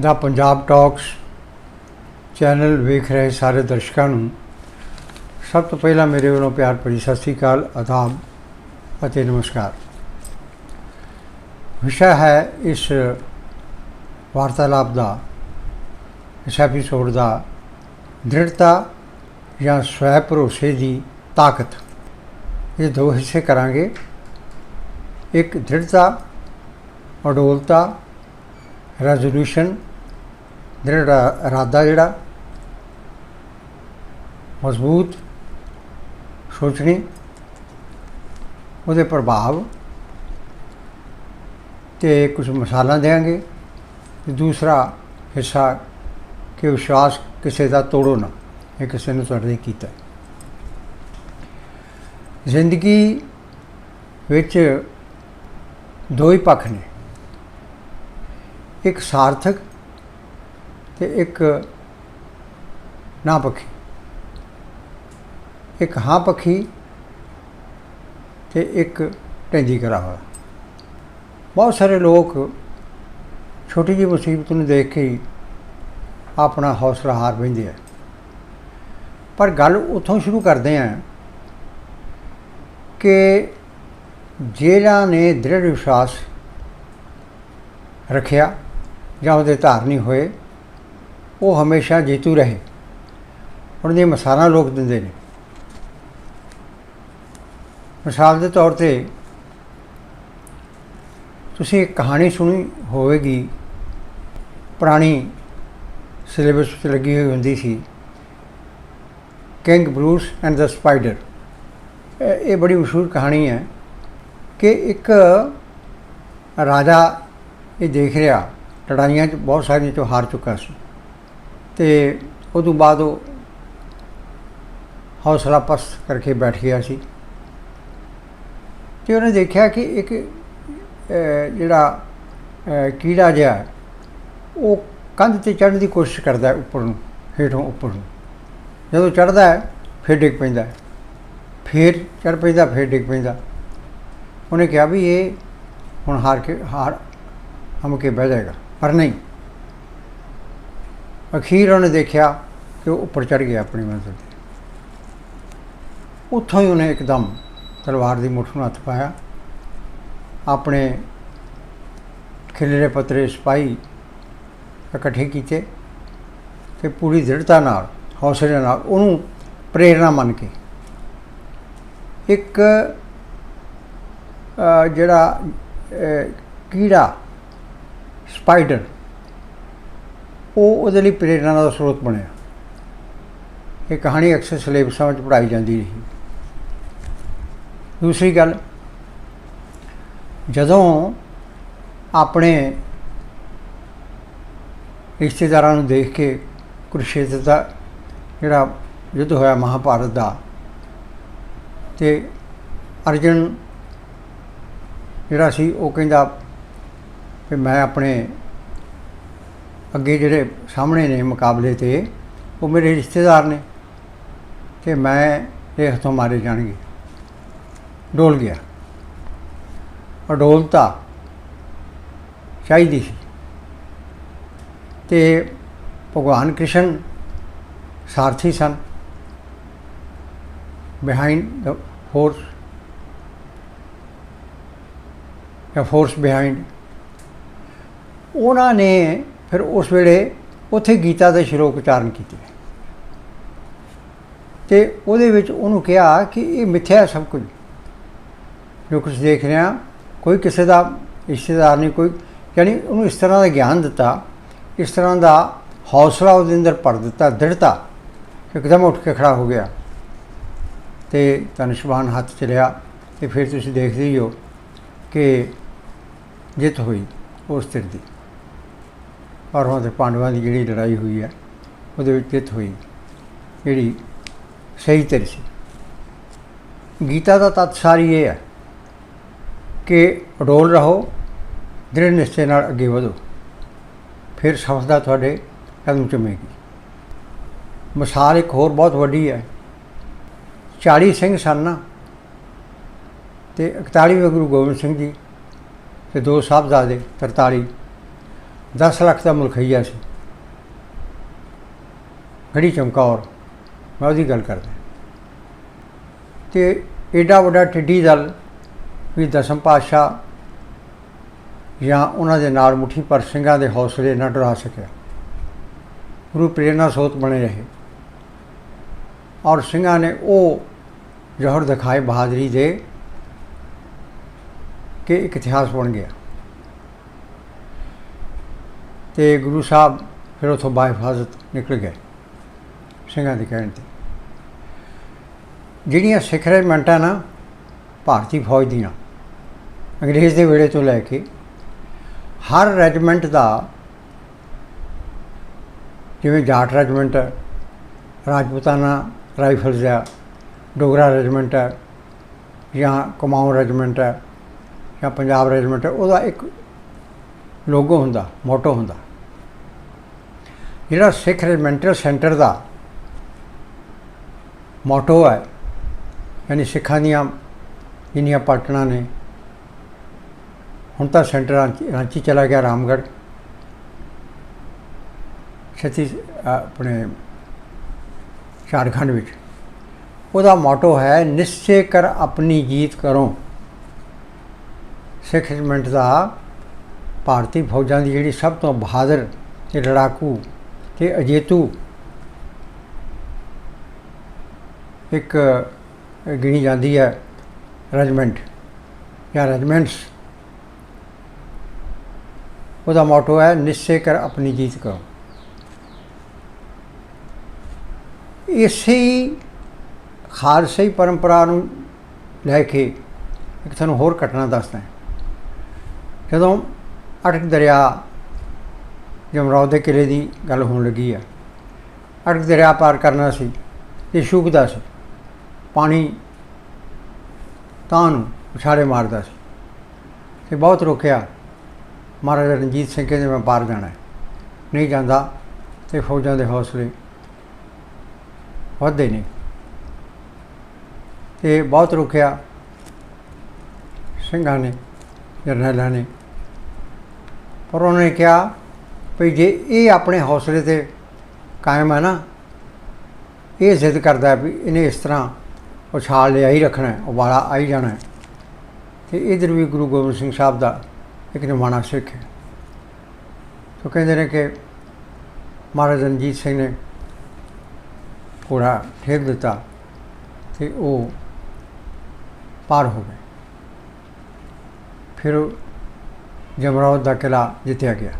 ਦਾ Punjab talks channel ਵੇਖ ਰਹੇ ਸਾਰੇ ਦਰਸ਼ਕਾਂ ਨੂੰ। ਸਭ ਤੋਂ ਪਹਿਲਾਂ ਮੇਰੇ ਵੱਲੋਂ ਪਿਆਰ ਭਰੀ ਸਤਿ ਸ੍ਰੀ ਅਕਾਲ, ਆਦਾਬ ਅਤੇ ਨਮਸਕਾਰ। ਵਿਸ਼ਾ ਹੈ ਇਸ ਵਾਰਤਾਲਾਪ ਦਾ, ਇਸ ਐਪੀਸੋਡ ਦਾ ਦ੍ਰਿੜਤਾ ਜਾਂ ਸਵੈ ਭਰੋਸੇ ਦੀ ਤਾਕਤ। ਇਹ ਦੋ ਹਿੱਸੇ ਕਰਾਂਗੇ। ਇੱਕ ਦ੍ਰਿੜਤਾ, ਅਡੋਲਤਾ ਰੈਜ਼ੋਲੂਸ਼ਨ ਜਿਹੜਾ ਇਰਾਦਾ ਜਿਹੜਾ, ਮਜ਼ਬੂਤ, ਸੋਚਣੀ, ਉਹਦੇ ਪ੍ਰਭਾਵ, ਤੇ ਕੁਝ ਮਿਸਾਲਾਂ ਦੇਵਾਂਗੇ, ਤੇ ਦੂਸਰਾ ਹਿੱਸਾ ਕਿ ਵਿਸ਼ਵਾਸ ਕਿਸੇ ਦਾ ਤੋੜੋ ਨਾ, ਇਹ ਕਿਸੇ ਨੂੰ ਤੁਹਾਡੇ ਕੀਤਾ। ਜ਼ਿੰਦਗੀ ਵਿੱਚ ਦੋ ਹੀ ਪੱਖ ਨੇ। ਇੱਕ ਸਾਰਥਕ ਤੇ ਇੱਕ ਨਾ ਪੱਖੀ। ਇੱਕ ਹਾਂ ਪੱਖੀ ਤੇ ਇੱਕ ਢੈਂਦੀ ਕਰਾ ਹੋਇਆ। ਬਹੁਤ ਸਾਰੇ ਲੋਕ ਛੋਟੀ ਜਿਹੀ ਮੁਸੀਬਤ ਨੂੰ ਦੇਖ ਕੇ ਹੀ ਆਪਣਾ ਹੌਸਲਾ ਹਾਰ ਬੈਂਦੇ ਆ। ਪਰ ਗੱਲ ਉੱਥੋਂ ਸ਼ੁਰੂ ਕਰਦੇ ਆ ਕਿ ਜਿਹੜਾ ਨੇ ਦ੍ਰਿੜ ਵਿਸ਼ਵਾਸ ਰੱਖਿਆ ਜਾਂ ਉਹਦੇ ਧਾਰਨੀ ਹੋਏ। ਉਹ ਹਮੇਸ਼ਾ ਜੇਤੂ ਰਹੇ। ਉਹਨਾਂ ਦੀਆਂ ਮਿਸਾਲਾਂ ਲੋਕ ਦਿੰਦੇ ਨੇ। ਮਿਸਾਲ ਦੇ ਤੌਰ ਤੇ ਤੁਸੀਂ ਇੱਕ ਕਹਾਣੀ ਸੁਣੀ ਹੋਵੇਗੀ। ਪੁਰਾਣੀ ਸਿਲੇਬਸ ਵਿੱਚ ਲੱਗੀ ਹੋਈ ਹੁੰਦੀ ਸੀ। King Bruce and the Spider. ਇਹ ਬੜੀ ਮਸ਼ਹੂਰ ਕਹਾਣੀ ਹੈ ਕਿ ਇੱਕ ਰਾਜਾ ਇਹ ਦੇਖ ਰਿਹਾ। ਲੜਾਈਆਂ 'ਚ ਬਹੁਤ ਸਾਰੀਆਂ 'ਚੋਂ ਹਾਰ ਚੁੱਕਾ ਸੀ। ਤੇ ਤੋਂ ਬਾਅਦ ਉਹ ਹੌਸਲਾ ਪਸ ਕਰਕੇ ਬੈਠ ਗਿਆ ਸੀ। ਤੇ ਉਹਨੇ ਦੇਖਿਆ ਕਿ ਇੱਕ ਜਿਹੜਾ ਕੀੜਾ ਜਿਹਾ ਉਹ ਕੰਧ ਤੇ ਚੜ੍ਹਨ ਦੀ ਕੋਸ਼ਿਸ਼ ਕਰਦਾ ਹੈ ਉੱਪਰ ਨੂੰ, ਹੇਠੋਂ ਉੱਪਰ ਨੂੰ। ਜਦੋਂ ਚੜ੍ਹਦਾ ਹੈ, ਫਿਰ ਡਿੱਗ ਪੈਂਦਾ ਹੈ। ਫਿਰ ਚੜ ਪੈਂਦਾ, ਫਿਰ ਡਿੱਗ ਪੈਂਦਾ। ਉਹਨੇ ਕਿਹਾ ਵੀ ਇਹ ਹੁਣ ਹਾਰ ਕੇ, ਹਾਰ ਹਮ ਕੇ ਬਹਿ ਜਾਏਗਾ। ਪਰ ਨਹੀਂ। ਅਖੀਰ ਉਹਨੇ ਦੇਖਿਆ ਕਿ ਉਹ ਉੱਪਰ ਚੜ ਗਿਆ ਆਪਣੀ ਮੰਜ਼ਿਲ ਤੇ। ਉੱਥੋਂ ਹੀ ਉਹਨੇ ਇੱਕਦਮ ਤਲਵਾਰ ਦੀ ਮੁੱਠ ਨੂੰ ਹੱਥ ਪਾਇਆ। ਆਪਣੇ ਖਿਲਰੇ ਪਤਰੇ ਸਿਪਾਹੀ ਇਕੱਠੇ ਕੀਤੇ ਤੇ ਪੂਰੀ ਦ੍ਰਿੜਤਾ ਨਾਲ, ਹੌਸਲੇ ਨਾਲ ਉਹਨੂੰ ਪ੍ਰੇਰਣਾ ਮੰਨ ਕੇ ਇੱਕ ਜਿਹੜਾ ਕੀੜਾ, ਸਪਾਈਡਰ ਉਹ ਉਹਦੇ ਲਈ ਪ੍ਰੇਰਣਾ ਦਾ ਸਰੋਤ ਬਣਿਆ। ਇਹ ਕਹਾਣੀ ਅਕਸਰ ਸਿਲੇਬਸਾਂ ਵਿੱਚ ਪੜ੍ਹਾਈ ਜਾਂਦੀ ਰਹੀ। ਦੂਸਰੀ ਗੱਲ, ਜਦੋਂ ਆਪਣੇ ਰਿਸ਼ਤੇਦਾਰਾਂ ਨੂੰ ਦੇਖ ਕੇ ਕੁਰਸ਼ੇਤਰ ਦਾ ਜਿਹੜਾ ਯੁੱਧ ਹੋਇਆ ਮਹਾਭਾਰਤ ਦਾ ਤੇ ਅਰਜਨ ਜਿਹੜਾ ਸੀ ਉਹ ਕਹਿੰਦਾ ਕਿ ਮੈਂ ਆਪਣੇ ਅੱਗੇ ਜਿਹੜੇ ਸਾਹਮਣੇ ਨੇ ਮੁਕਾਬਲੇ ਤੇ, ਉਹ ਮੇਰੇ ਰਿਸ਼ਤੇਦਾਰ ਨੇ ਤੇ ਮੈਂ ਇਹ ਹੱਥੋਂ ਮਾਰੇ ਜਾਣਗੇ। ਡੋਲ ਗਿਆ। ਅਡੋਲਤਾ ਚਾਹੀਦੀ ਸੀ। ਤੇ ਭਗਵਾਨ ਕ੍ਰਿਸ਼ਨ ਸਾਰਥੀ ਸਨ। ਬਿਹਾਈਂਡ ਦ ਫੋਰਸ ਜਾਂ ਫੋਰਸ ਬਿਹਾਈਂਡ ਉਹਨਾਂ ਨੇ ਫਿਰ ਉਸ ਵੇਲੇ ਉੱਥੇ ਗੀਤਾ ਦੇ ਸ਼ਲੋਕ ਉਚਾਰਨ ਕੀਤੇ। ਤੇ ਉਹਦੇ ਵਿੱਚ ਉਹਨੂੰ ਕਿਹਾ ਕਿ ਇਹ ਮਿੱਥਿਆ ਸਭ ਕੁਝ। ਜੋ ਕੁਝ ਦੇਖ ਰਿਹਾ, ਕੋਈ ਕਿਸੇ ਦਾ ਰਿਸ਼ਤੇਦਾਰ ਨਹੀਂ, ਕੋਈ ਯਾਨੀ ਉਹਨੂੰ ਇਸ ਤਰ੍ਹਾਂ ਦਾ ਗਿਆਨ ਦਿੱਤਾ, ਇਸ ਤਰ੍ਹਾਂ ਦਾ ਹੌਸਲਾ ਉਹਦੇ ਅੰਦਰ ਭਰ ਦਿੱਤਾ, ਦ੍ਰਿੜਤਾ। ਇੱਕਦਮ ਉੱਠ ਕੇ ਖੜਾ ਹੋ ਗਿਆ। ਤੇ ਤਨਸ਼ਬਾਨ ਹੱਥ ਚ ਲਿਆ ਤੇ ਫਿਰ ਤੁਸੀਂ ਦੇਖਦੇ ਹੀ ਹੋ ਕਿ ਜਿੱਤ ਹੋਈ ਉਸ ਧਿਰ ਦੀ। ਔਰ ਦੇ ਪਾਂਡਵਾਂ ਦੀ ਜਿਹੜੀ ਲੜਾਈ ਹੋਈ ਹੈ ਉਹਦੇ ਵਿੱਚ ਜਿੱਤ ਹੋਈ। ਜਿਹੜੀ ਸਹੀ ਧਿਰ ਸੀ। ਗੀਤਾ ਦਾ ਤੱਤ ਸਾਰੀ ਇਹ ਹੈ ਕਿ ਅਡੋਲ ਰਹੋ, ਦ੍ਰਿੜ ਨਿਸ਼ਚੇ ਨਾਲ ਅੱਗੇ ਵਧੋ। ਫਿਰ ਸਫਲਤਾ ਤੁਹਾਡੇ ਕਦਮ ਚੁੰਮੇਗੀ। ਮਿਸਾਲ ਇੱਕ ਹੋਰ ਬਹੁਤ ਵੱਡੀ ਹੈ। 40 ਸਿੰਘ ਸਨ ਨਾ, ਤੇ 41ਵੇਂ ਗੁਰੂ ਗੋਬਿੰਦ ਸਿੰਘ ਜੀ ਤੇ ਦੋ ਸਾਹਿਬਜ਼ਾਦੇ 43 10 ਲੱਖ ਦਾ ਮੁਲਖਈਆ ਸੀ ਗੜੀ ਚਮਕੌਰ ਮੈਂ ਉਹਦੀ ਗੱਲ ਕਰਦਾ ਤੇ ਏਡਾ ਵੱਡਾ ਟਿੱਡੀ ਦਲ ਵੀ ਦਸਮ ਪਾਤਸ਼ਾਹ ਜਾਂ ਉਹਨਾਂ ਦੇ ਨਾਲ ਮੁਠੀ ਪਰ ਸਿੰਘਾਂ ਦੇ ਹੌਸਲੇ ਨਾ ਡਰਾ ਸਕਿਆ ਗੁਰੂ ਪ੍ਰੇਰਨਾ ਸੋਤ ਬਣੇ ਰਹੇ ਔਰ ਸਿੰਘਾਂ ਨੇ ਉਹ ਜੋਹਰ ਦਿਖਾਏ ਬਹਾਦਰੀ ਦੇ ਕਿ ਇੱਕ ਇਤਿਹਾਸ ਬਣ ਗਿਆ ਤੇ ਗੁਰੂ ਸਾਹਿਬ ਫਿਰ ਉਥੋਂ ਬਾਹਿਫਾਜ਼ਤ ਨਿਕਲ ਗਏ, ਸਿੰਘਾਂ ਦੇ ਕਹਿਣ ਤੇ। ਜਿਹੜੀਆਂ ਸਿੱਖ ਰੈਜੀਮੈਂਟਾਂ ਨਾ, ਭਾਰਤੀ ਫੌਜ ਦੀਆਂ, ਅੰਗਰੇਜ਼ ਦੇ ਵੇਲੇ ਤੋਂ ਲੈ ਕੇ ਹਰ ਰੈਜੀਮੈਂਟ ਦਾ, ਜਿਵੇਂ ਜਾਟ ਰੈਜੀਮੈਂਟ ਹੈ, ਰਾਜਪੂਤਾਨਾ ਰਾਈਫਲਸ ਆ ਡੋਗਰਾ ਰੈਜੀਮੈਂਟ ਹੈ, ਜਾਂ ਕੁਮਾਊਂ ਰੈਜੀਮੈਂਟ ਹੈ, ਜਾਂ ਪੰਜਾਬ ਰੈਜੀਮੈਂਟ ਹੈ, ਉਹਦਾ ਇੱਕ ਲੋਗੋ ਹੁੰਦਾ, ਮੋਟੋ ਹੁੰਦਾ। ਜਿਹੜਾ ਸਿੱਖ ਰੈਜੀਮੈਂਟਲ ਸੈਂਟਰ ਦਾ ਮੋਟੋ ਹੈ, ਯਾਨੀ ਸਿੱਖਾਂ ਦੀਆਂ ਜਿੰਨੀਆਂ ਪਾਟਣਾ ਨੇ, ਹੁਣ ਤਾਂ ਸੈਂਟਰ ਰਾਂਚੀ ਰਾਂਚੀ ਚਲਾ ਗਿਆ, ਰਾਮਗੜ੍ਹ। ਛਤੀ ਆਪਣੇ ਝਾਰਖੰਡ ਵਿੱਚ। ਉਹਦਾ ਮੋਟੋ ਹੈ, ਨਿਸ਼ਚੈ ਕਰ ਆਪਣੀ ਜੀਤ ਕਰੋ। ਸਿੱਖ ਰੈਜੀਮੈਂਟ ਦਾ ਭਾਰਤੀ ਫੌਜਾਂ ਦੀ ਜਿਹੜੀ ਸਭ ਤੋਂ ਬਹਾਦਰ ਤੇ ਲੜਾਕੂ ਤੇ ਅਜੇਤੂ ਇੱਕ ਗਿਣੀ ਜਾਂਦੀ ਹੈ ਰੈਜਮੈਂਟ ਜਾਂ ਰੈਜੀਮੈਂਟਸ। ਉਹਦਾ ਮੋਟੋ ਹੈ, ਨਿਸ਼ਚੈ ਕਰ ਆਪਣੀ ਜੀਤ ਕਰੋ। ਇਸੇ ਹੀ ਪਰੰਪਰਾ ਨੂੰ ਲੈ ਕੇ ਇੱਕ ਤੁਹਾਨੂੰ ਹੋਰ ਘਟਨਾ ਦੱਸਦਾ ਜਦੋਂ ਅਟਕ ਦਰਿਆ ਜਮਰੌਦ ਦੇ ਕਿਲੇ ਦੀ ਗੱਲ ਹੋਣ ਲੱਗੀ ਆ। ਅਟਕ ਦਰਿਆ ਪਾਰ ਕਰਨਾ ਸੀ ਤੇ ਸ਼ੁਕਦਾ ਸੀ। ਪਾਣੀ ਤਾਂ ਨੂੰ ਉਛਾਲੇ ਮਾਰਦਾ ਸੀ ਤੇ ਬਹੁਤ ਰੋਕਿਆ। ਮਹਾਰਾਜਾ ਰਣਜੀਤ ਸਿੰਘ ਕਹਿੰਦੇ, ਮੈਂ ਪਾਰ ਜਾਣਾ ਨਹੀਂ ਜਾਂਦਾ ਤੇ ਫੌਜਾਂ ਦੇ ਹੌਸਲੇ ਵਧਦੇ ਨੇ। ਤੇ ਬਹੁਤ ਰੁਕਿਆ। ਸਿੰਘਾਂ ਨੇ, ਜਰਨੈਲਾਂ ਨੇ। ਪਰ ਉਹਨਾਂ ਨੇ ਕਿਹਾ ਵੀ ਜੇ ਇਹ ਆਪਣੇ ਹੌਸਲੇ ਤੇ ਕਾਇਮ ਹੈ ਨਾ, ਇਹ ਜ਼ਿੱਦ ਕਰਦਾ ਵੀ ਇਹਨੇ ਇਸ ਤਰ੍ਹਾਂ ਉਛਾਲ ਲਿਆ ਹੀ ਰੱਖਣਾ ਹੈ, ਉਬਾਲਾ ਆਈ ਜਾਣਾ ਹੈ। ਤੇ ਇਧਰ ਵੀ ਗੁਰੂ ਗੋਬਿੰਦ ਸਿੰਘ ਸਾਹਿਬ ਦਾ ਇੱਕ ਨਿਮਾਣਾ ਸਿੱਖ ਹੈ। ਸੋ ਕਹਿੰਦੇ ਨੇ ਕਿ ਮਹਾਰਾਜ ਰਣਜੀਤ ਸਿੰਘ ਨੇ ਘੋੜਾ ਠੇਕ ਦਿੱਤਾ ਤੇ ਉਹ ਪਾਰ ਹੋ ਗਏ। ਫਿਰ ਜਮਰੌਦ ਦਾ ਕਿਲਾ ਜਿੱਤਿਆ ਗਿਆ।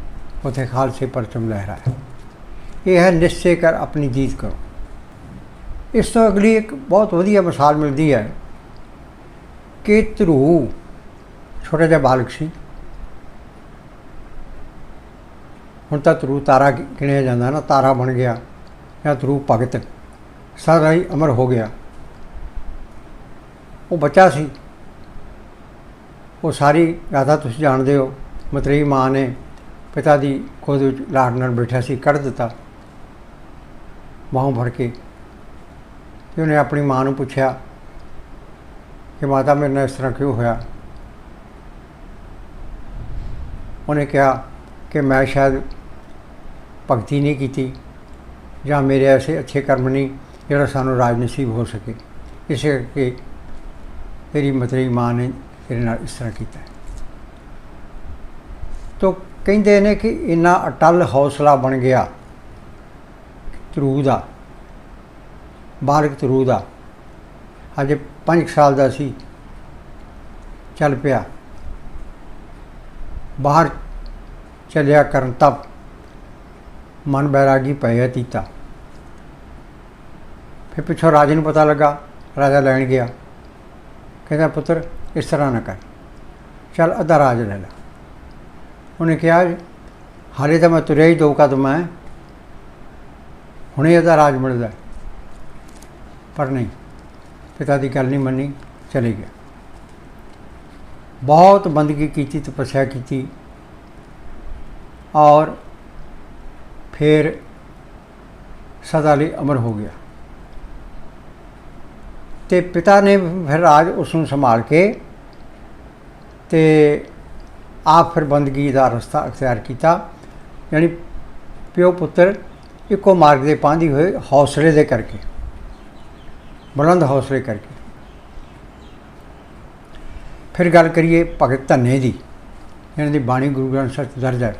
ਉਥੇ ਖਾਲਸੇ ਪਰਚਮ ਲਹਿਰਾਇਆ ਇਹ ਹੈ, ਨਿਸ਼ਚੈ ਕਰ ਆਪਣੀ ਜੀਤ ਕਰੋ। ਇਸ ਤੋਂ ਅਗਲੀ ਇੱਕ ਬਹੁਤ ਵਧੀਆ ਮਿਸਾਲ ਮਿਲਦੀ ਹੈ ਕਿ ਧਰੂ, ਛੋਟਾ ਜਿਹਾ ਬਾਲਕ ਸੀ। ਹੁਣ ਤਾਂ ਧਰੂ ਤਾਰਾ ਗਿਣਿਆ ਜਾਂਦਾ ਨਾ, ਤਾਰਾ ਬਣ ਗਿਆ ਜਾਂ ਧਰੂ ਭਗਤ, ਸਾਰਾ ਹੀ ਅਮਰ ਹੋ ਗਿਆ। ਉਹ ਬੱਚਾ ਸੀ। ਉਹ ਸਾਰੀ ਗਾਥਾ ਤੁਸੀਂ ਜਾਣਦੇ ਹੋ ਮਤਰੀ ਮਾਂ ਨੇ ਪਿਤਾ ਦੀ ਖੋਦ ਵਿੱਚ ਲਾੜ ਨਾਲ ਬੈਠਾ ਸੀ, ਕੱਢ ਦਿੱਤਾ। ਬਾਹੋਂ ਭਰ ਕੇ ਤੇ ਉਹਨੇ ਆਪਣੀ ਮਾਂ ਨੂੰ ਪੁੱਛਿਆ ਕਿ ਮਾਤਾ ਮੇਰੇ ਨਾਲ ਇਸ ਤਰ੍ਹਾਂ ਕਿਉਂ ਹੋਇਆ? ਉਹਨੇ ਕਿਹਾ ਕਿ ਮੈਂ ਸ਼ਾਇਦ ਭਗਤੀ ਨਹੀਂ ਕੀਤੀ ਜਾਂ ਮੇਰੇ ਐਸੇ ਅੱਛੇ ਕਰਮ ਨਹੀਂ ਜਿਹੜਾ ਸਾਨੂੰ ਰਾਜ ਨਸੀਬ ਹੋ ਸਕੇ। ਇਸੇ ਕਰਕੇ ਤੇਰੀ ਮਤਰੀ ਮਾਂ ਨੇ ਤੇਰੇ ਨਾਲ ਇਸ ਤਰ੍ਹਾਂ ਕੀਤਾ। ਤੋ ਕਹਿੰਦੇ ਨੇ ਕਿ ਇੰਨਾ ਅਟਲ ਹੌਸਲਾ ਬਣ ਗਿਆ ਤਰੂ ਦਾ, ਬਾਲਕ ਤਰੂ ਦਾ। ਅਜੇ 5 ਸਾਲ ਦਾ ਸੀ, ਚੱਲ ਪਿਆ। ਬਾਹਰ ਚੱਲਿਆ ਕਰਨ ਤਬ ਮਨ ਬੈਰਾਗੀ ਪਇਆ ਤੀਤਾ। ਫਿਰ ਪਿੱਛੋਂ ਰਾਜੇ ਨੂੰ ਪਤਾ ਲੱਗਾ, ਰਾਜਾ ਲੈਣ ਗਿਆ। ਕਹਿੰਦਾ, ਪੁੱਤਰ, ਇਸ ਤਰ੍ਹਾਂ ਨਾ ਕਰ। ਚੱਲ ਅੱਧਾ ਰਾਜ ਲੈ ਲੈ। ਉਹਨੇ ਕਿਹਾ, ਹਾਲੇ ਤਾਂ ਮੈਂ ਤੁਰਿਆ ਹੀ ਦੋ ਕਦਮ ਹੈ ਹੁਣੇ ਇਹਦਾ ਰਾਜ ਮਿਲਦਾ ਪਰ ਨਹੀਂ, ਪਿਤਾ ਦੀ ਗੱਲ ਨਹੀਂ ਮੰਨੀ, ਚਲੇ ਗਿਆ। ਬਹੁਤ ਬੰਦਗੀ ਕੀਤੀ, ਤਪੱਸਿਆ ਕੀਤੀ। ਔਰ ਫਿਰ ਸਦਾ ਲਈ ਅਮਰ ਹੋ ਗਿਆ। ਤੇ ਪਿਤਾ ਨੇ ਫਿਰ ਰਾਜ ਉਸ ਨੂੰ ਸੰਭਾਲ ਕੇ ਤੇ ਆਪ ਫਿਰ ਬੰਦਗੀ ਦਾ ਰਸਤਾ ਅਖਤਿਆਰ ਕੀਤਾ। ਯਾਨੀ ਪਿਓ ਪੁੱਤਰ ਇੱਕੋ ਮਾਰਗ ਦੇ ਪਾਂਦੀ ਹੋਏ ਹੌਸਲੇ ਦੇ ਕਰਕੇ, ਬੁਲੰਦ ਹੌਸਲੇ ਕਰਕੇ। ਫਿਰ ਗੱਲ ਕਰੀਏ ਭਗਤ ਧੰਨੇ ਦੀ, ਇਹਨਾਂ ਦੀ ਬਾਣੀ ਗੁਰੂ ਗ੍ਰੰਥ ਸਾਹਿਬ 'ਚ ਦਰਜ ਹੈ,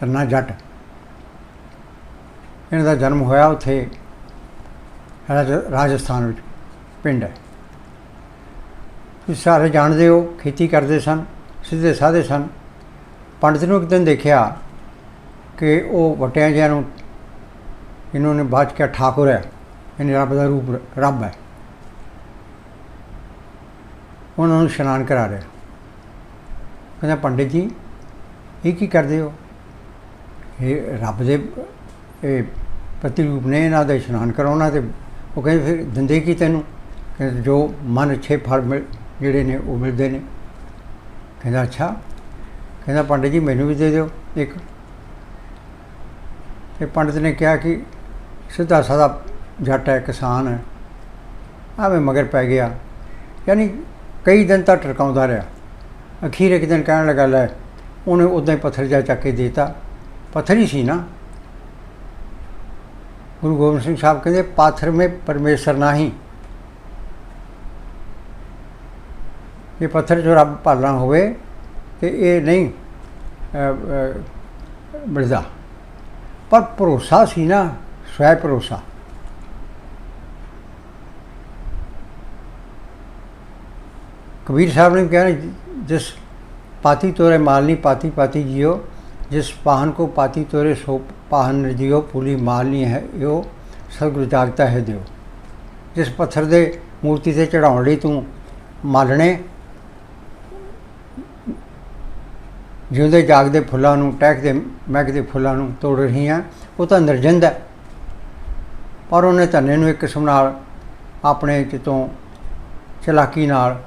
ਧੰਨਾ ਜੱਟ। ਇਹਨਾਂ ਦਾ ਜਨਮ ਹੋਇਆ ਉੱਥੇ ਰਾਜਸਥਾਨ ਵਿੱਚ, ਪਿੰਡ ਹੈ। ਤੁਸੀਂ ਸਾਰੇ ਜਾਣਦੇ ਹੋ, ਖੇਤੀ ਕਰਦੇ ਸਨ, ਸਿੱਧੇ ਸਾਦੇ ਸਨ ਪੰਡਤ ਨੂੰ ਇੱਕ ਦਿਨ ਦੇਖਿਆ ਕਿ ਉਹ ਵਟਿਆ ਜਿਹਾ ਨੂੰ ਇਹਨਾਂ ਨੇ ਬਾਅਦ ਕਿਹਾ ਠਾਕੁਰ ਹੈ। ਇਹਨੇ ਰੱਬ ਦਾ ਰੂਪ ਰੱਬ ਹੈ। ਉਹਨਾਂ ਨੂੰ ਇਸ਼ਨਾਨ ਕਰਾ ਰਿਹਾ। ਕਹਿੰਦਾ, ਪੰਡਿਤ ਜੀ, ਇਹ ਕੀ ਕਰਦੇ ਹੋ? ਇਹ ਰੱਬ ਦੇ, ਇਹ ਪਤੀ ਰੂਪ ਨੇ ਇਹਨਾਂ ਦਾ ਇਸ਼ਨਾਨ ਕਰਾਉਣਾ ਤੇ ਉਹ ਕਹਿੰਦੇ, ਫਿਰ ਦਿੰਦੇ ਕੀ ਤੈਨੂੰ? ਕਹਿੰਦੇ, ਜੋ ਮਨ ਇੱਛੇ ਫਲ ਮਿਲ, ਜਿਹੜੇ ਨੇ ਉਹ ਮਿਲਦੇ ਨੇ। ਕਹਿੰਦਾ, ਅੱਛਾ ਕਹਿੰਦਾ, ਪੰਡਿਤ ਜੀ, ਮੈਨੂੰ ਵੀ ਦੇ ਦਿਓ ਇੱਕ। ਤੇ ਪੰਡਿਤ ਨੇ ਕਿਹਾ ਕਿ ਸਿੱਧਾ ਸਾਦਾ ਜੱਟ ਹੈ, ਕਿਸਾਨ ਹੈ। ਆਵੇਂ ਮਗਰ ਪੈ ਗਿਆ। ਯਾਨੀ ਕਈ ਦਿਨ ਤੱਕ ਟਰਕਾਉਂਦਾ ਰਿਹਾ। ਅਖੀਰ ਇੱਕ ਦਿਨ ਕਹਿਣ ਲੱਗਾ, ਲੈ, ਉਹਨੇ ਉਦਾਂ ਹੀ ਪੱਥਰ ਜਾ ਚੱਕ ਕੇ ਦੇਤਾ। ਪੱਥਰ ਹੀ ਸੀ ਨਾ। ਗੁਰੂ ਗੋਬਿੰਦ ਸਿੰਘ ਸਾਹਿਬ ਕਹਿੰਦੇ, ਪਾਥਰ ਮੇ ਪਰਮੇਸ਼ਰ ਨਹੀਂ ਇਹ ਪੱਥਰ ਜੋ ਰੱਬ ਭਾਲਣਾ ਹੋਵੇ ਤੇ ਇਹ ਨਹੀਂ ਮਿਲਦਾ। ਪਰ ਭਰੋਸਾ ਸੀ ਨਾ ਸਵੈ ਭਰੋਸਾ। ਕਬੀਰ ਸਾਹਿਬ ਨੇ ਕਿਹਾ ਨਾ, ਜਿਸ ਪਾਤੀ ਤੋਰੇ ਮਾਲਨੀ ਪਾਤੀ ਪਾਤੀ ਜਿयो ਜਿਸ ਪਾਹਨ ਕੋ ਪਾਤੀ ਤੋਰੇ ਸੋ ਪਾਹਨ ਨ ਜਿयो ਪੁਲੀ ਮਾਲ ਹੈ ਇਹੋ ਸਤਿਗੁਰੂ ਜਾਗਤਾ ਹੈ ਦਿਓ। ਜਿਸ ਪੱਥਰ ਦੇ ਮੂਰਤੀ ਤੇ ਚੜਾਉਣ ਲਈ ਤੂੰ ਮਾਲਣੇ ਜਿਉਂਦੇ ਜਾਗਦੇ ਫੁੱਲਾਂ ਨੂੰ, ਟਹਿਕਦੇ ਮਹਿਕਦੇ ਫੁੱਲਾਂ ਨੂੰ ਤੋੜ ਰਹੀ ਆ ਉਹ ਤਾਂ ਨਿਰਜਿੰਦ ਹੈ। ਪਰ ਉਹਨੇ ਧੰਨੇ ਨੂੰ ਇੱਕ ਕਿਸਮ ਨਾਲ ਆਪਣੇ ਚਿੱਤੋਂ ਚਲਾਕੀ ਨਾਲ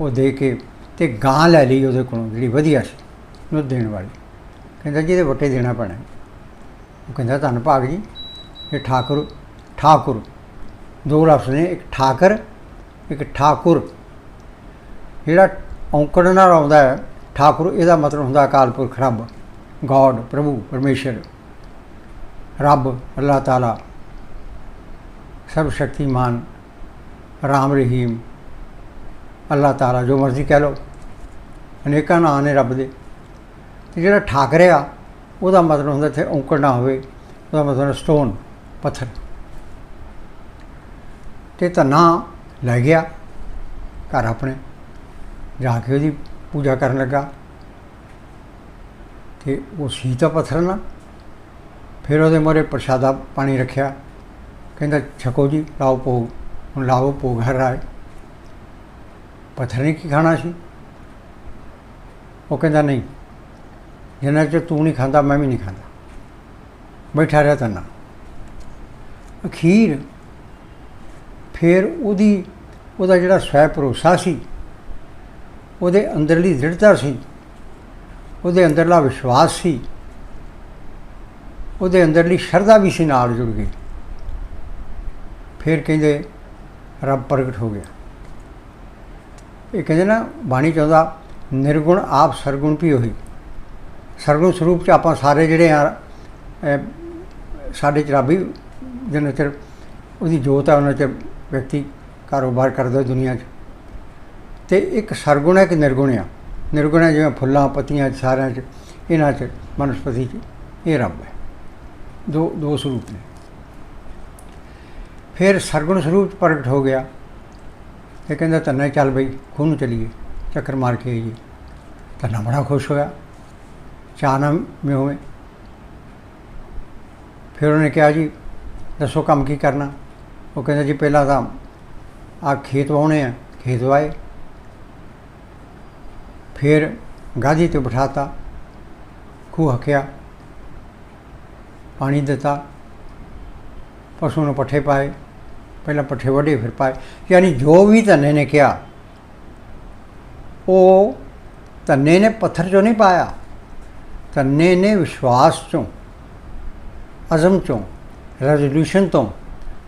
ਉਹ ਦੇ ਕੇ ਤੇ ਗਾਂ ਲੈ ਲਈ ਉਹਦੇ ਕੋਲੋਂ, ਜਿਹੜੀ ਵਧੀਆ ਸੀ ਉਹ ਦੇਣ ਵਾਲੀ। ਕਹਿੰਦਾ ਜੀ, ਇਹਦੇ ਵੱਟੇ ਦੇਣਾ ਪੈਣਾ। ਉਹ ਕਹਿੰਦਾ, ਧੰਨ ਭਾਗ ਜੀ, ਇਹ ਠਾਕੁਰ ਠਾਕੁਰ। ਦੋ ਲਫ਼ਜ਼ ਨੇ, ਇੱਕ ਠਾਕਰ, ਇੱਕ ਠਾਕੁਰ। ਜਿਹੜਾ ਔਂਕੜ ਨਾਲ ਆਉਂਦਾ ਹੈ ਠਾਕੁਰ ਇਹਦਾ ਮਤਲਬ ਹੁੰਦਾ ਅਕਾਲ ਪੁਰਖ ਰੱਬ ਗੋਡ ਪ੍ਰਭੂ ਪਰਮੇਸ਼ਰ ਰੱਬ ਅੱਲਾਹ ਤਾਲਾ ਸਰਬ ਸ਼ਕਤੀਮਾਨ ਰਾਮ ਰਹੀਮ ਅੱਲਾਹ ਤਾਲਾ ਜੋ ਮਰਜ਼ੀ ਕਹਿ ਲਓ ਅਨੇਕਾਂ ਨਾਂ ਨੇ ਰੱਬ ਦੇ ਤੇ ਜਿਹੜਾ ਠਾਕਰਿਆ ਉਹਦਾ ਮਤਲਬ ਹੁੰਦਾ ਇੱਥੇ ਔਂਕੜ ਨਾ ਹੋਵੇ ਉਹਦਾ ਮਤਲਬ ਸਟੋਨ ਪੱਥਰ ਤੇ ਧੰਨਾ ਲੈ ਗਿਆ ਘਰ ਆਪਣੇ ਜਾ ਕੇ ਉਹਦੀ ਪੂਜਾ ਕਰਨ ਲੱਗਾ ਤੇ ਉਹ ਸੀ ਤਾਂ ਪੱਥਰ ਨਾਲ ਫਿਰ ਉਹਦੇ ਮੋਰੇ ਪ੍ਰਸ਼ਾਦਾ ਪਾਣੀ ਰੱਖਿਆ। ਕਹਿੰਦਾ, ਛਕੋ ਜੀ, ਲਾਓ ਭੋਗ। ਹੁਣ ਲਾਓ ਭੋਗ, ਹਰ ਰਾਏ। ਪੱਥਰ ਨੇ ਕੀ ਖਾਣਾ ਸੀ? ਉਹ ਕਹਿੰਦਾ, ਨਹੀਂ, ਜਿੰਨਾ ਚਿਰ ਤੂੰ ਨਹੀਂ ਖਾਂਦਾ, ਮੈਂ ਵੀ ਨਹੀਂ ਖਾਂਦਾ। ਬੈਠਾ ਰਿਹਾ ਤੰਨਾ ਅਖੀਰ ਫਿਰ ਉਹਦੀ, ਉਹਦਾ ਜਿਹੜਾ ਸਵੈ ਭਰੋਸਾ ਸੀ ਉਹਦੇ ਅੰਦਰਲੀ ਦ੍ਰਿੜਤਾ ਸੀ। ਉਹਦੇ ਅੰਦਰਲਾ ਵਿਸ਼ਵਾਸ ਸੀ। ਉਹਦੇ ਅੰਦਰਲੀ ਸ਼ਰਧਾ ਵੀ ਸੀ ਨਾਲ ਜੁੜ ਗਈ। ਫਿਰ ਕਹਿੰਦੇ, ਰੱਬ ਪ੍ਰਗਟ ਹੋ ਗਿਆ। ਇਹ ਕਹਿੰਦੇ ਨਾ, ਬਾਣੀ ਚਾਹੁੰਦਾ ਨਿਰਗੁਣ ਆਪ ਸਰਗੁਣ ਵੀ ਹੋਈ ਸਰਗੁਣ ਸਰੂਪ ਚ ਆਪਾਂ ਸਾਰੇ ਜਿਹੜੇ ਆ ਸਾਡੇ ਚ ਰੱਬ ਹੀ, ਜਿੰਨਾ ਚਿਰ ਉਹਦੀ ਜੋਤ ਹੈ ਉਹਨਾਂ 'ਚ ਵਿਅਕਤੀ ਕਾਰੋਬਾਰ ਕਰਦਾ ਦੁਨੀਆ 'ਚ। ਤੇ ਇੱਕ ਸਰਗੁਣ ਹੈ ਕਿ ਨਿਰਗੁਣ ਆ। ਨਿਰਗੁਣ ਹੈ ਜਿਵੇਂ ਫੁੱਲਾਂ, ਪੱਤੀਆਂ ਸਾਰਿਆਂ 'ਚ, ਇਹਨਾਂ 'ਚ ਮਨੁਸਪਤੀ 'ਚ, ਇਹ ਰੱਬ ਹੈ। ਦੋ ਦੋ ਸਰੂਪ ਨੇ। ਫਿਰ ਸਰਗੁਣ ਸਰੂਪ 'ਚ ਪ੍ਰਗਟ ਹੋ ਗਿਆ। ਇਹ ਕਹਿੰਦਾ ਤੰਨਾ ਚੱਲ ਬਈ, ਖੂਹ ਨੂੰ ਚਲੀਏ, ਚੱਕਰ ਮਾਰ ਕੇ ਆਈਏ। ਤੰਨਾ ਬੜਾ ਖੁਸ਼ ਹੋਇਆ। ਚਾਹਨਾ ਮੇ, ਹੋਵੇ। ਫਿਰ ਉਹਨੇ ਕਿਹਾ ਜੀ, ਦੱਸੋ ਕੰਮ ਕੀ ਕਰਨਾ? ਉਹ ਕਹਿੰਦਾ ਜੀ, ਪਹਿਲਾਂ ਤਾਂ ਆ ਖੇਤ ਵਾਉਣੇ ਆ, ਖੇਤ ਵਾਏ ਫਿਰ ਗਾਦੀ ਤੇ ਬਿਠਾਤਾ, ਖੂਹ ਹੱਕਿਆ, ਪਾਣੀ ਦਿੱਤਾ। ਪਸ਼ੂ ਨੂੰ ਪੱਠੇ ਪਾਏ। ਪਹਿਲਾਂ ਪੱਠੇ ਵੱਢੇ, ਫਿਰ ਪਾਏ। ਯਾਨੀ ਜੋ ਵੀ ਧੰਨੇ ਨੇ ਕਿਹਾ, ਉਹ ਧੰਨੇ ਨੇ ਪੱਥਰ ਚੋਂ ਨਹੀਂ ਪਾਇਆ। ਧੰਨੇ ਨੇ ਵਿਸ਼ਵਾਸ ਚੋਂ, ਅਜ਼ਮ ਚੋਂ ਰੈਜ਼ੋਲੂਸ਼ਨ ਤੋਂ,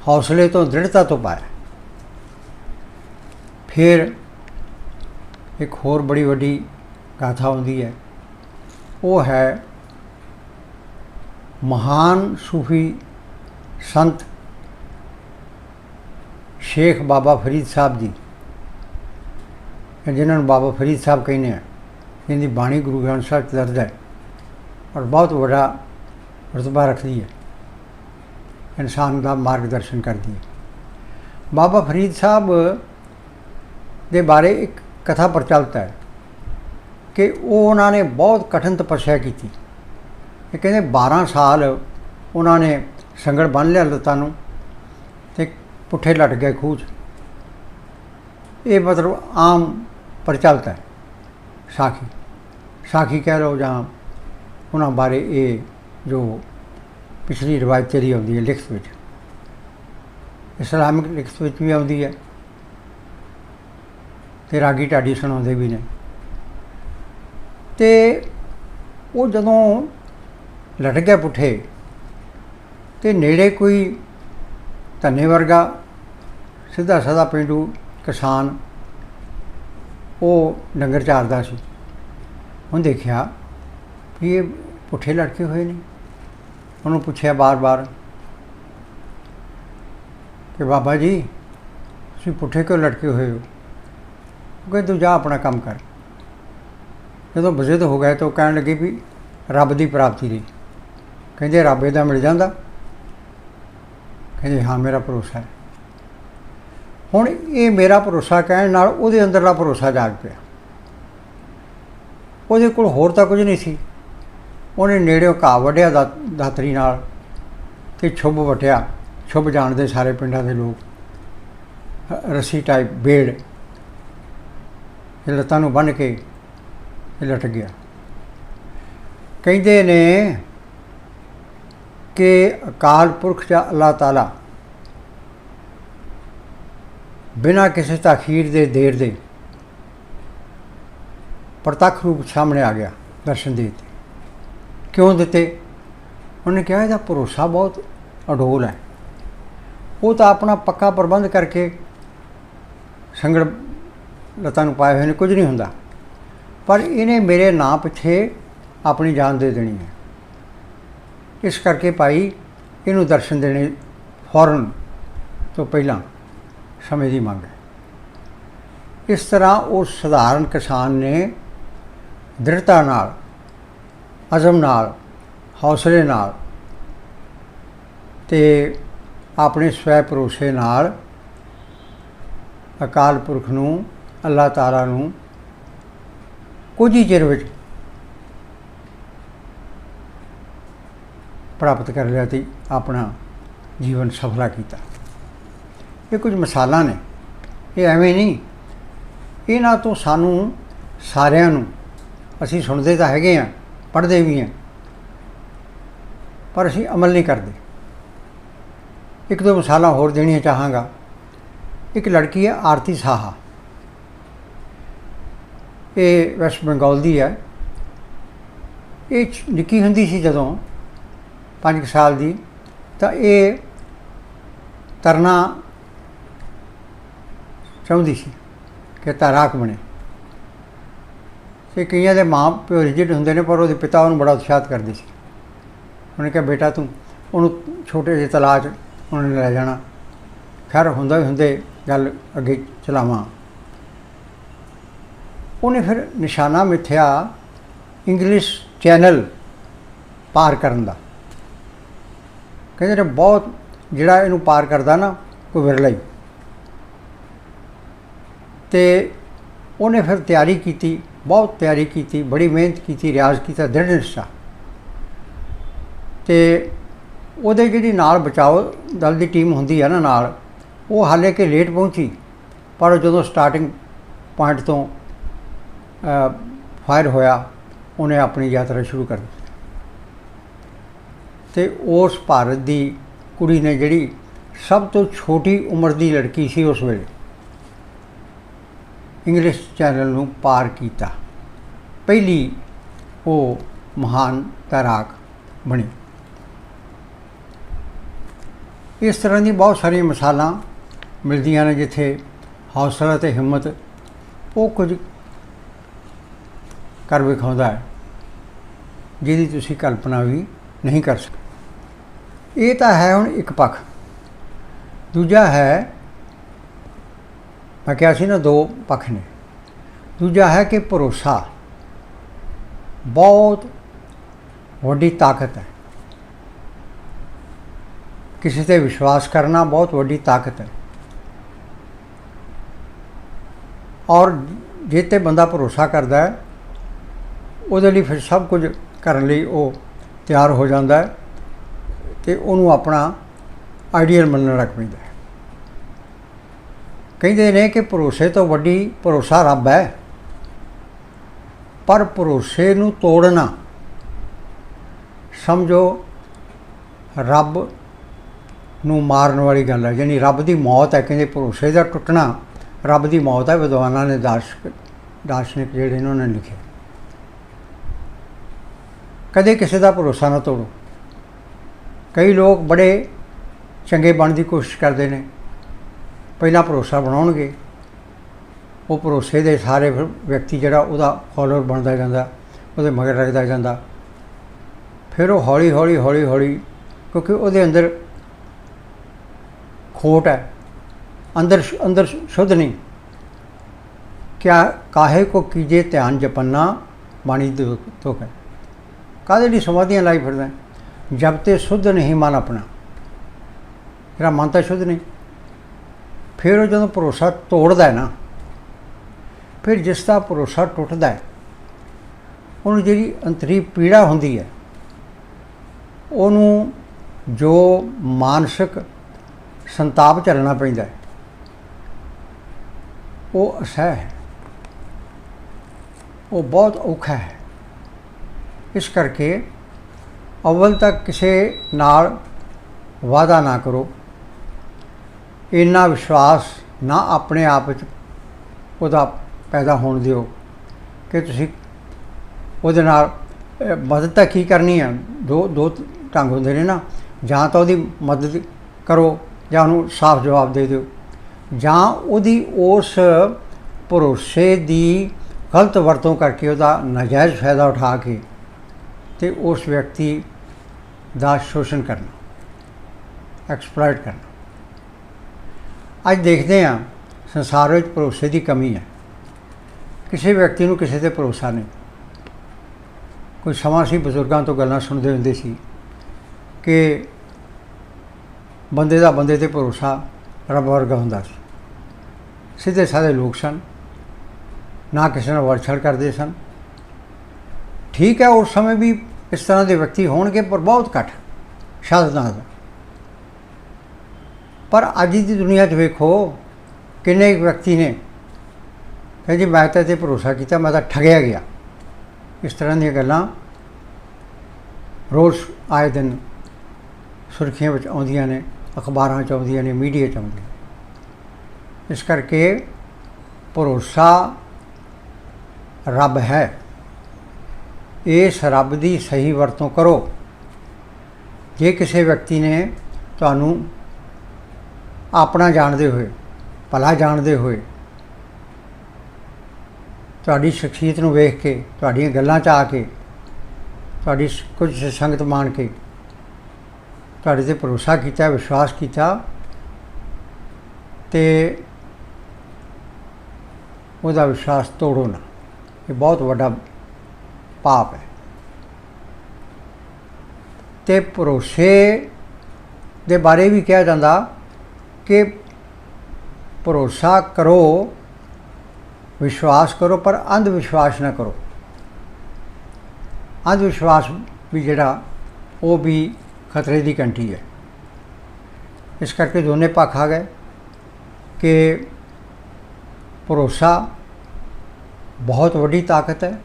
ਹੌਸਲੇ ਤੋਂ, ਦ੍ਰਿੜਤਾ ਤੋਂ ਪਾਇਆ। ਫਿਰ ਇੱਕ ਹੋਰ ਬੜੀ ਵੱਡੀ ਗਾਥਾ ਆਉਂਦੀ ਹੈ। ਉਹ ਹੈ, ਮਹਾਨ ਸੂਫੀ ਸੰਤ ਸ਼ੇਖ ਬਾਬਾ ਫਰੀਦ ਸਾਹਿਬ ਜੀ, ਜਿਨ੍ਹਾਂ ਨੂੰ ਬਾਬਾ ਫਰੀਦ ਸਾਹਿਬ ਕਹਿੰਦੇ ਆ, ਜਿਨ੍ਹਾਂ ਬਾਣੀ ਗੁਰੂ ਗ੍ਰੰਥ ਸਾਹਿਬ 'ਚ ਦਰਜ ਹੈ ਔਰ ਬਹੁਤ ਵੱਡਾ ਰਤਬਾ ਰੱਖਦੀ ਹੈ, ਇਨਸਾਨ ਦਾ ਮਾਰਗਦਰਸ਼ਨ ਕਰਦੀ ਹੈ। ਬਾਬਾ ਫਰੀਦ ਸਾਹਿਬ ਦੇ ਬਾਰੇ ਇੱਕ ਕਥਾ ਪ੍ਰਚਲਿਤ ਹੈ ਕਿ ਉਹ ਉਹਨਾਂ ਨੇ ਬਹੁਤ ਕਠਿਨ ਤਪੱਸਿਆ ਕੀਤੀ। ਇਹ ਕਹਿੰਦੇ 12 ਸਾਲ ਉਹਨਾਂ ਨੇ ਸੰਗੜ ਬੰਨ ਲਿਆ ਲੱਤਾਂ ਨੂੰ ਤੇ ਪੁੱਠੇ ਲਟ ਗਏ ਖੂਹ 'ਚ। ਇਹ ਮਤਲਬ ਆਮ ਪ੍ਰਚਲਿਤ ਹੈ, ਸਾਖੀ। ਸਾਖੀ ਕਹਿ ਲਓ ਜਾਂ ਉਹਨਾਂ ਬਾਰੇ ਇਹ ਜੋ ਪਿਛਲੀ ਰਵਾਇਤ ਚਲੀ ਆਉਂਦੀ ਹੈ ਲਿਖਤ ਵਿੱਚ, ਇਸਲਾਮਿਕ ਲਿਖਤ ਵਿੱਚ ਵੀ ਆਉਂਦੀ ਹੈ। ਤੇ ਰਾਗੀ ਢਾਡੀ ਸੁਣਾਉਂਦੇ ਵੀ ਨੇ। ਤੇ ਉਹ ਜਦੋਂ ਲਟਕ ਗਿਆ ਪੁੱਠੇ, ਤੇ ਨੇੜੇ ਕੋਈ ਧੰਨੇ ਵਰਗਾ ਸਿੱਧਾ ਸਾਦਾ ਪਿੰਡੂ ਕਿਸਾਨ ਉਹ ਡੰਗਰ ਚਾਰਦਾ ਸੀ। ਉਹਨੇ ਦੇਖਿਆ ਵੀ ਇਹ ਪੁੱਠੇ ਲਟਕੇ ਹੋਏ ਨੇ। ਉਹਨੂੰ ਪੁੱਛਿਆ ਬਾਰ-ਬਾਰ ਕਿ ਬਾਬਾ ਜੀ, ਤੁਸੀਂ ਪੁੱਠੇ ਕਿਉਂ ਲਟਕੇ ਹੋਏ ਹੋ? ਉਹ ਕਹਿੰਦੇ ਤੂੰ ਜਾ ਆਪਣਾ ਕੰਮ ਕਰ। ਜਦੋਂ ਬਜ਼ਿਦ ਹੋ ਗਏ ਤਾਂ ਉਹ ਕਹਿਣ ਲੱਗੇ ਵੀ ਰੱਬ ਦੀ ਪ੍ਰਾਪਤੀ ਲਈ। ਕਹਿੰਦੇ ਰੱਬ ਇਹਦਾ ਮਿਲ ਜਾਂਦਾ। ਕਹਿੰਦੇ ਹਾਂ, ਮੇਰਾ ਭਰੋਸਾ ਹੈ। ਹੁਣ ਇਹ ਮੇਰਾ ਭਰੋਸਾ ਕਹਿਣ ਨਾਲ ਉਹਦੇ ਅੰਦਰਲਾ ਭਰੋਸਾ ਜਾਗ ਪਿਆ। ਉਹਦੇ ਕੋਲ ਹੋਰ ਤਾਂ ਕੁਝ ਨਹੀਂ ਸੀ। ਉਹਨੇ ਨੇੜਿਓਂ ਘਾਹ ਵੱਢਿਆ ਦਾ- ਦਾਤਰੀ ਨਾਲ ਤੇ ਛੁੱਬ ਵਟਿਆ। ਛੁੱਬ ਜਾਣਦੇ ਸਾਰੇ ਪਿੰਡਾਂ ਦੇ ਲੋਕ। ਰੱਸੀ ਟਾਈਪ ਬੇੜ ਲੱਤਾਂ ਨੂੰ ਬੰਨ ਕੇ ਲਟ ਗਿਆ। ਕਹਿੰਦੇ ਨੇ ਕਿ ਅਕਾਲ ਪੁਰਖ ਜਾਂ ਅੱਲਾਹ ਤਾਲਾ ਬਿਨਾਂ ਕਿਸੇ ਤਾਖੀਰ ਦੇ, ਦੇਰ ਦੇ ਪ੍ਰਤੱਖ ਰੂਪ ਸਾਹਮਣੇ ਆ ਗਿਆ ਦਰਸ਼ਨ ਦੇ ਦਿੱਤੇ ਕਿਉਂ ਦਿੱਤੇ? ਉਹਨੇ ਕਿਹਾ, ਇਹਦਾ ਭਰੋਸਾ ਬਹੁਤ ਅਡੋਲ ਹੈ। ਉਹ ਤਾਂ ਆਪਣਾ ਪੱਕਾ ਪ੍ਰਬੰਧ ਕਰਕੇ ਸੰਗੜ ਲਤਾਂ ਨੂੰ ਪਾਏ ਹੋਏ ਨੇ, ਕੁਝ ਨਹੀਂ ਹੁੰਦਾ। ਪਰ ਇਹਨੇ ਮੇਰੇ ਨਾਂ ਪਿੱਛੇ ਆਪਣੀ ਜਾਨ ਦੇ ਦੇਣੀ ਹੈ। ਇਸ ਕਰਕੇ ਭਾਈ ਇਹਨੂੰ ਦਰਸ਼ਨ ਦੇਣੇ ਫੌਰਨ ਤੋਂ ਪਹਿਲਾਂ ਸਮੇਂ ਦੀ ਮੰਗ ਹੈ। ਇਸ ਤਰ੍ਹਾਂ ਉਹ ਸਧਾਰਨ ਕਿਸਾਨ ਨੇ ਦ੍ਰਿੜਤਾ ਨਾਲ, ਅਜ਼ਮ ਨਾਲ, ਹੌਸਲੇ ਨਾਲ ਤੇ ਆਪਣੇ ਸਵੈ ਭਰੋਸੇ ਨਾਲ ਅਕਾਲ ਪੁਰਖ ਨੂੰ ਅੱਲਾਹ ਤਾਲਾ ਨੂੰ ਕੁਝ ਹੀ ਚਿਰ ਵਿੱਚ ਪ੍ਰਾਪਤ ਕਰ ਲਿਆ ਤੇ ਆਪਣਾ ਜੀਵਨ ਸਫਲਾ ਕੀਤਾ। ਇਹ ਕੁਝ ਮਿਸਾਲਾਂ ਨੇ। ਇਹ ਐਵੇਂ ਨਹੀਂ। ਇਹਨਾਂ ਤੋਂ ਸਾਨੂੰ ਸਾਰਿਆਂ ਨੂੰ ਅਸੀਂ ਸੁਣਦੇ ਤਾਂ ਹੈਗੇ ਆ ਪੜ੍ਹਦੇ ਵੀ ਆ ਪਰ ਅਸੀਂ ਅਮਲ ਨਹੀਂ ਕਰਦੇ। ਇੱਕ ਦੋ ਮਿਸਾਲਾਂ ਹੋਰ ਦੇਣੀਆਂ ਚਾਹਾਂਗਾ। ਇੱਕ ਲੜਕੀ ਹੈ ਆਰਤੀ ਸਾਹਾ। ਇਹ ਵੈਸਟ ਬੰਗਾਲ ਦੀ ਹੈ। ਇਹ ਨਿੱਕੀ ਹੁੰਦੀ ਸੀ ਜਦੋਂ 5 ਸਾਲ ਦੀ, ਤਾਂ ਇਹ ਤਰਨਾ ਚਾਹੁੰਦੀ ਸੀ ਕਿ ਤੈਰਾਕ ਬਣੇ। ਤੇ ਕਈਆਂ ਦੇ ਮਾਂ ਪਿਓ ਰਿਜਿਡ ਹੁੰਦੇ ਨੇ, ਪਰ ਉਹਦੇ ਪਿਤਾ ਉਹਨੂੰ ਬੜਾ ਉਤਸ਼ਾਹਤ ਕਰਦੇ ਸੀ। ਉਹਨੇ ਕਿਹਾ, ਬੇਟਾ ਤੂੰ, ਉਹਨੂੰ ਛੋਟੇ ਜਿਹੇ ਤਲਾਅ 'ਚ ਉਹਨਾਂ ਨੇ ਲੈ ਜਾਣਾ। ਖੈਰ, ਹੁੰਦਾ ਹੀ ਹੁੰਦੇ, ਗੱਲ ਅੱਗੇ ਚਲਾਵਾਂ। ਉਹਨੇ ਫਿਰ ਨਿਸ਼ਾਨਾ ਮਿੱਥਿਆ ਇੰਗਲਿਸ਼ ਚੈਨਲ ਪਾਰ ਕਰਨ ਦਾ। ਕਹਿੰਦੇ ਨੇ ਬਹੁਤ ਜਿਹੜਾ ਇਹਨੂੰ ਪਾਰ ਕਰਦਾ ਨਾ ਕੋਈ ਵਿਰਲਾ ਹੀ। ਤੇ ਉਹਨੇ ਫਿਰ ਤਿਆਰੀ ਕੀਤੀ, ਬਹੁਤ ਤਿਆਰੀ ਕੀਤੀ, ਬੜੀ ਮਿਹਨਤ ਕੀਤੀ, ਰਿਆਜ਼ ਕੀਤਾ ਦ੍ਰਿੜ ਨਿਸ਼ਚਾ। ਤੇ ਉਹਦੇ ਜਿਹੜੀ ਨਾਲ ਬਚਾਓ ਦਲ ਦੀ ਟੀਮ ਹੁੰਦੀ ਹੈ ਨਾ ਨਾਲ, ਉਹ ਹਾਲੇ ਕਿ ਲੇਟ ਪਹੁੰਚੀ, ਪਰ ਜਦੋਂ ਸਟਾਰਟਿੰਗ ਪੁਆਇੰਟ ਤੋਂ ਫਾਇਰ ਹੋਇਆ, ਉਹਨੇ ਆਪਣੀ ਯਾਤਰਾ ਸ਼ੁਰੂ ਕਰ ਦਿੱਤੀ। ਤੇ ਉਸ ਭਾਰਤ ਦੀ ਕੁੜੀ ਨੇ ਜਿਹੜੀ ਸਭ ਤੋਂ ਛੋਟੀ ਉਮਰ ਦੀ ਲੜਕੀ ਸੀ ਉਸ ਵੇਲੇ ਇੰਗਲਿਸ਼ ਚੈਨਲ ਨੂੰ ਪਾਰ ਕੀਤਾ। ਪਹਿਲੀ ਉਹ ਮਹਾਨ ਤੈਰਾਕ ਬਣੀ। ਇਸ ਤਰ੍ਹਾਂ ਦੀ ਬਹੁਤ ਸਾਰੀਆਂ ਮਿਸਾਲਾਂ ਮਿਲਦੀਆਂ ਨੇ ਜਿੱਥੇ ਹੌਸਲਾ ਤੇ ਹਿੰਮਤ, ਉਹ ਕੁਝ ਕਰ ਵਿਖਾਉਂਦਾ ਹੈ, ਜਿਹਦੀ ਤੁਸੀਂ ਕਲਪਨਾ ਵੀ ਨਹੀਂ ਕਰ ਸਕਦੇ। ਇਹ ਤਾਂ ਹੈ ਹੁਣ ਇੱਕ ਪੱਖ। ਦੂਜਾ ਹੈ, ਮੈਂ ਕਿਹਾ ਸੀ ਨਾ ਦੋ ਪੱਖ ਨੇ। ਦੂਜਾ ਹੈ ਕਿ ਭਰੋਸਾ ਬਹੁਤ ਵੱਡੀ ਤਾਕਤ ਹੈ। ਕਿਸੇ ਤੇ ਵਿਸ਼ਵਾਸ ਕਰਨਾ ਬਹੁਤ ਵੱਡੀ ਤਾਕਤ ਹੈ। ਔਰ ਜੇ ਤੇ ਬੰਦਾ ਭਰੋਸਾ ਕਰਦਾ ਹੈ ਉਹਦੇ ਲਈ ਫਿਰ ਸਭ ਕੁਝ ਕਰਨ ਲਈ ਉਹ ਤਿਆਰ ਹੋ ਜਾਂਦਾ ਹੈ ਤੇ ਉਹਨੂੰ ਆਪਣਾ ਆਈਡੀਅਲ ਮੰਨਣ ਲੱਗ ਪੈਂਦਾ ਹੈ। ਕਹਿੰਦੇ ਨੇ ਕਿ ਭਰੋਸੇ ਤੋਂ ਵੱਡੀ ਭਰੋਸਾ ਰੱਬ ਹੈ, ਪਰ ਭਰੋਸੇ ਨੂੰ ਤੋੜਨਾ, ਸਮਝੋ, ਰੱਬ ਨੂੰ ਮਾਰਨ ਵਾਲੀ ਗੱਲ ਹੈ, ਯਾਨੀ ਰੱਬ ਦੀ ਮੌਤ ਹੈ, ਕਹਿੰਦੇ ਭਰੋਸੇ ਦਾ ਟੁੱਟਣਾ, ਰੱਬ ਦੀ ਮੌਤ ਹੈ, ਵਿਦਵਾਨਾਂ ਨੇ ਦਾਰਸ਼ਕ ਦਾਰਸ਼ਨਿਕ ਜਿਹੜੇ ਇਹਨਾਂ ਨੇ ਲਿਖੇ। ਕਦੇ ਕਿਸੇ ਦਾ ਭਰੋਸਾ ਨਾ ਤੋੜੋ। ਕਈ ਲੋਕ ਬੜੇ ਚੰਗੇ ਬਣਨ ਦੀ ਕੋਸ਼ਿਸ਼ ਕਰਦੇ ਨੇ। ਪਹਿਲਾਂ ਭਰੋਸਾ ਬਣਾਉਣਗੇ। ਉਹ ਭਰੋਸੇ ਦੇ ਸਾਰੇ ਵਿਅਕਤੀ ਜਿਹੜਾ ਉਹਦਾ ਫਾਲੋਅਰ ਬਣਦਾ ਜਾਂਦਾ, ਉਹਦੇ ਮਗਰ ਲੱਗਦਾ ਜਾਂਦਾ। ਫਿਰ ਉਹ ਹੌਲੀ ਹੌਲੀ ਹੌਲੀ ਹੌਲੀ, ਕਿਉਂਕਿ ਉਹਦੇ ਅੰਦਰ ਖੋਟ ਹੈ। ਅੰਦਰ ਅੰਦਰ ਸ਼ੁੱਧ ਨਹੀਂ। ਕਿਆ, ਕਾਹੇ ਕੋ ਕੀਜੇ ਧਿਆਨ ਜਪੰਨਾ, ਬਾਣੀ ਦੇ ਹੈ। ਕਾਹਦੇ ਲਈ ਸਮਾਧੀਆਂ ਲਾਈ ਫਿਰਦਾ? ਜਬ ਤੇ ਸੁਧ ਨਹੀਂ ਮਨ ਆਪਣਾ। ਜਿਹੜਾ ਮਨ ਤਾਂ ਸ਼ੁੱਧ ਨਹੀਂ। ਫਿਰ ਉਹ ਜਦੋਂ ਭਰੋਸਾ ਤੋੜਦਾ ਹੈ ਨਾ, ਫਿਰ ਜਿਸ ਦਾ ਭਰੋਸਾ ਟੁੱਟਦਾ ਹੈ, ਉਹਨੂੰ ਜਿਹੜੀ ਅੰਤਰੀ ਪੀੜਾ ਹੁੰਦੀ ਹੈ, ਉਹਨੂੰ ਜੋ ਮਾਨਸਿਕ ਸੰਤਾਪ ਝੱਲਣਾ ਪੈਂਦਾ ਹੈ, ਉਹ ਅਸਹਿ ਹੈ। ਉਹ ਬਹੁਤ ਔਖਾ ਹੈ। ਇਸ ਕਰਕੇ ਅਵਲ ਤੱਕ ਕਿਸੇ ਨਾਲ ਵਾਅਦਾ ਨਾ ਕਰੋ। ਇੰਨਾ ਵਿਸ਼ਵਾਸ ਨਾ ਆਪਣੇ ਆਪ ਵਿੱਚ ਉਹਦਾ ਪੈਦਾ ਹੋਣ ਦਿਓ ਕਿ ਤੁਸੀਂ ਉਹਦੇ ਨਾਲ ਮਦਦ ਤਾਂ ਕੀ ਕਰਨੀ ਹੈ? ਦੋ ਦੋ ਢੰਗ ਹੁੰਦੇ ਨੇ ਨਾ। ਜਾਂ ਤਾਂ ਉਹਦੀ ਮਦਦ ਕਰੋ ਜਾਂ ਉਹਨੂੰ ਸਾਫ਼ ਜਵਾਬ ਦੇ ਦਿਓ। ਜਾਂ ਉਹਦੀ ਉਸ ਭਰੋਸੇ ਦੀ ਗਲਤ ਵਰਤੋਂ ਕਰਕੇ ਉਹਦਾ ਨਾਜਾਇਜ਼ ਫਾਇਦਾ ਉਠਾ ਕੇ ਤੇ ਉਸ ਵਿਅਕਤੀ ਦਾ ਸ਼ੋਸ਼ਣ ਕਰਨਾ ਐਕਸਪਲੋਇਟ ਕਰਨਾ। ਅੱਜ ਦੇਖਦੇ ਹਾਂ, ਸੰਸਾਰ ਵਿੱਚ ਭਰੋਸੇ ਦੀ ਕਮੀ ਹੈ। ਕਿਸੇ ਵਿਅਕਤੀ ਨੂੰ ਕਿਸੇ ਤੇ ਭਰੋਸਾ ਨਹੀਂ। ਕੋਈ ਸਮਾਂ ਸੀ, ਬਜ਼ੁਰਗਾਂ ਤੋਂ ਗੱਲਾਂ ਸੁਣਦੇ ਹੁੰਦੇ ਸੀ ਕਿ ਬੰਦੇ ਦਾ ਬੰਦੇ ਤੇ ਭਰੋਸਾ ਰੱਬ ਵਰਗਾ ਹੁੰਦਾ ਸੀ। ਸਿੱਧੇ ਸਾਦੇ ਲੋਕ ਸਨ। ਨਾ ਕਿਸੇ ਨਾਲ ਵਰਛੜ ਕਰਦੇ ਸਨ। ਠੀਕ ਹੈ, ਉਸ ਸਮੇਂ ਵੀ ਇਸ ਤਰ੍ਹਾਂ ਦੇ ਵਿਅਕਤੀ ਹੋਣਗੇ, ਪਰ ਬਹੁਤ ਘੱਟ, ਸ਼ਾਇਦ ਨਾ ਪਰ ਅੱਜ ਦੀ ਦੁਨੀਆ 'ਚ ਵੇਖੋ, ਕਿੰਨੇ ਕੁ ਵਿਅਕਤੀ ਨੇ ਕਿ ਜੀ ਮੈਂ ਤਾਂ ਤੇ ਭਰੋਸਾ ਕੀਤਾ, ਮੈਂ ਤਾਂ ਠਗਿਆ ਗਿਆ। ਇਸ ਤਰ੍ਹਾਂ ਦੀਆਂ ਗੱਲਾਂ ਰੋਜ਼ ਆਏ ਦਿਨ ਸੁਰਖੀਆਂ ਵਿੱਚ ਆਉਂਦੀਆਂ ਨੇ, ਅਖਬਾਰਾਂ 'ਚ ਆਉਂਦੀਆਂ ਨੇ, ਮੀਡੀਆ 'ਚ ਆਉਂਦੀਆਂ ਇਸ ਕਰਕੇ ਭਰੋਸਾ ਰੱਬ ਹੈ। ਇਸ ਰੱਬ ਦੀ ਸਹੀ ਵਰਤੋਂ ਕਰੋ। ਜੇ ਕਿਸੇ ਵਿਅਕਤੀ ਨੇ ਤੁਹਾਨੂੰ ਆਪਣਾ ਜਾਣਦੇ ਹੋਏ, ਭਲਾ ਜਾਣਦੇ ਹੋਏ ਤੁਹਾਡੀ ਸ਼ਖਸੀਅਤ ਨੂੰ ਵੇਖ ਕੇ, ਤੁਹਾਡੀਆਂ ਗੱਲਾਂ 'ਚ ਆ ਕੇ, ਤੁਹਾਡੀ ਕੁਝ ਸੰਗਤ ਮਾਣ ਕੇ ਤੁਹਾਡੇ ਤੇ ਭਰੋਸਾ ਕੀਤਾ, ਵਿਸ਼ਵਾਸ ਕੀਤਾ, ਤੇ ਉਹਦਾ ਵਿਸ਼ਵਾਸ ਤੋੜੋ ਨਾ। ਇਹ ਬਹੁਤ ਵੱਡਾ ਪਾਪ ਹੈ। ਤੇ ਭਰੋਸੇ ਦੇ ਬਾਰੇ ਵੀ ਕਿਹਾ ਜਾਂਦਾ ਕਿ ਭਰੋਸਾ ਕਰੋ, ਵਿਸ਼ਵਾਸ ਕਰੋ, ਪਰ ਅੰਧ ਵਿਸ਼ਵਾਸ ਨਾ ਕਰੋ। ਅੰਧ ਵਿਸ਼ਵਾਸ ਵੀ ਜਿਹੜਾ, ਉਹ ਵੀ ਖਤਰੇ ਦੀ ਘੰਟੀ ਹੈ। ਇਸ ਕਰਕੇ ਦੋਨੇ ਪੱਖ ਆ ਗਏ ਕਿ ਭਰੋਸਾ ਬਹੁਤ ਵੱਡੀ ਤਾਕਤ ਹੈ।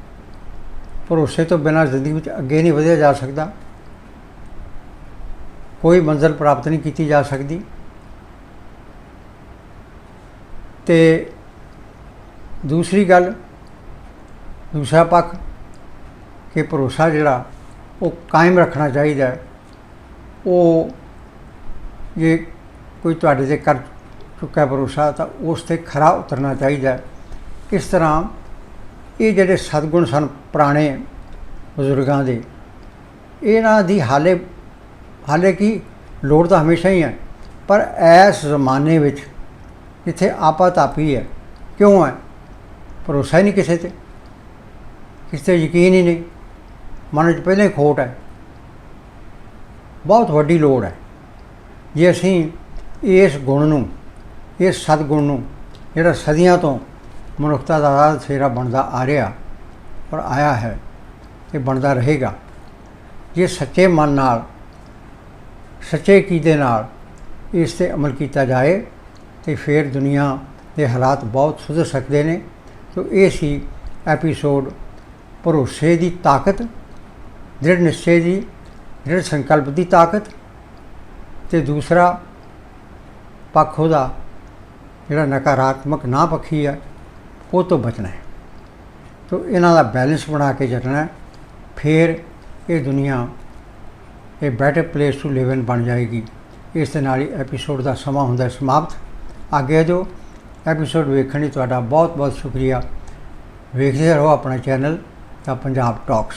ਭਰੋਸੇ ਤੋਂ ਬਿਨਾਂ ਜ਼ਿੰਦਗੀ ਵਿੱਚ ਅੱਗੇ ਨਹੀਂ ਵਧਿਆ ਜਾ ਸਕਦਾ। ਕੋਈ ਮੰਜ਼ਿਲ ਪ੍ਰਾਪਤ ਨਹੀਂ ਕੀਤੀ ਜਾ ਸਕਦੀ। ਤੇ ਦੂਸਰੀ ਗੱਲ, ਦੂਸਰਾ ਪੱਖ ਕਿ ਭਰੋਸਾ ਜਿਹੜਾ ਉਹ ਕਾਇਮ ਰੱਖਣਾ ਚਾਹੀਦਾ ਉਹ ਜੇ ਕੋਈ ਤੁਹਾਡੇ ਤੇ ਕਰ ਚੁੱਕਾ ਭਰੋਸਾ ਤਾਂ ਉਸ ਤੇ ਖਰਾ ਉਤਰਨਾ ਚਾਹੀਦਾ ਇਸ ਤਰ੍ਹਾਂ ਇਹ ਜਿਹੜੇ ਸਤਗੁਣ ਸਨ ਪੁਰਾਣੇ ਬਜ਼ੁਰਗਾਂ ਦੇ, ਇਹਨਾਂ ਦੀ ਹਾਲੇ ਹਾਲੇ ਕੀ ਲੋੜ ਤਾਂ ਹਮੇਸ਼ਾ ਹੀ ਹੈ, ਪਰ ਇਸ ਜ਼ਮਾਨੇ ਵਿੱਚ ਜਿੱਥੇ ਆਪਾ ਤਾਪੀ ਹੈ। ਕਿਉਂ ਹੈ? ਭਰੋਸਾ ਹੀ ਨਹੀਂ ਕਿਸੇ ਤੇ। ਕਿਸੇ ਤੇ ਯਕੀਨ ਹੀ ਨਹੀਂ। ਮਨ 'ਚ ਪਹਿਲਾਂ ਹੀ ਖੋਟ ਹੈ। ਬਹੁਤ ਵੱਡੀ ਲੋੜ ਹੈ। ਜੇ ਅਸੀਂ ਇਸ ਗੁਣ ਨੂੰ, ਇਸ ਸਤਿਗੁਣ ਨੂੰ, ਜਿਹੜਾ ਸਦੀਆਂ ਤੋਂ ਮਨੁੱਖਤਾ ਦਾ ਰਾਹ ਸੇਰਾ ਬਣਦਾ ਆ ਰਿਹਾ ਔਰ ਆਇਆ ਹੈ ਤੇ ਬਣਦਾ ਰਹੇਗਾ। ਜੇ ਸੱਚੇ ਮਨ ਨਾਲ, ਸੱਚੇ ਕੀਦੇ ਨਾਲ ਇਸ ਤੇ ਅਮਲ ਕੀਤਾ ਜਾਏ, ਤੇ ਫਿਰ ਦੁਨੀਆ ਦੇ ਹਾਲਾਤ ਬਹੁਤ ਸੁਧਰ ਸਕਦੇ ਨੇ। ਤੋ ਇਹ ਸੀ ਐਪੀਸੋਡ ਭਰੋਸੇ ਦੀ ਤਾਕਤ, ਦ੍ਰਿੜ ਨਿਸ਼ਚੇ ਦੀ, ਦ੍ਰਿੜ ਸੰਕਲਪ ਦੀ ਤਾਕਤ ਤੇ ਦੂਸਰਾ ਪੱਖ ਉਹਦਾ ਜਿਹੜਾ ਨਕਾਰਾਤਮਕ ਨਾ ਪੱਖੀ ਹੈ ਉਹ ਤੋਂ ਬਚਣਾ ਹੈ। ਤੋ ਇਹਨਾਂ ਦਾ ਬੈਲੈਂਸ ਬਣਾ ਕੇ ਚੱਲਣਾ ਫਿਰ ਇਹ ਦੁਨੀਆ, ਇਹ better place to live in ਬਣ ਜਾਏਗੀ। ਇਸ ਦੇ ਨਾਲ ਹੀ ਐਪੀਸੋਡ ਦਾ ਸਮਾਂ ਹੁੰਦਾ ਹੈ ਸਮਾਪਤ। ਅੱਗੇ ਜੋ ਐਪੀਸੋਡ ਵੇਖਣ ਲਈ ਤੁਹਾਡਾ ਬਹੁਤ ਬਹੁਤ ਸ਼ੁਕਰੀਆ। ਵੇਖਦੇ ਰਹੋ ਆਪਣਾ ਚੈਨਲ ਦਾ ਪੰਜਾਬ ਟਾਕਸ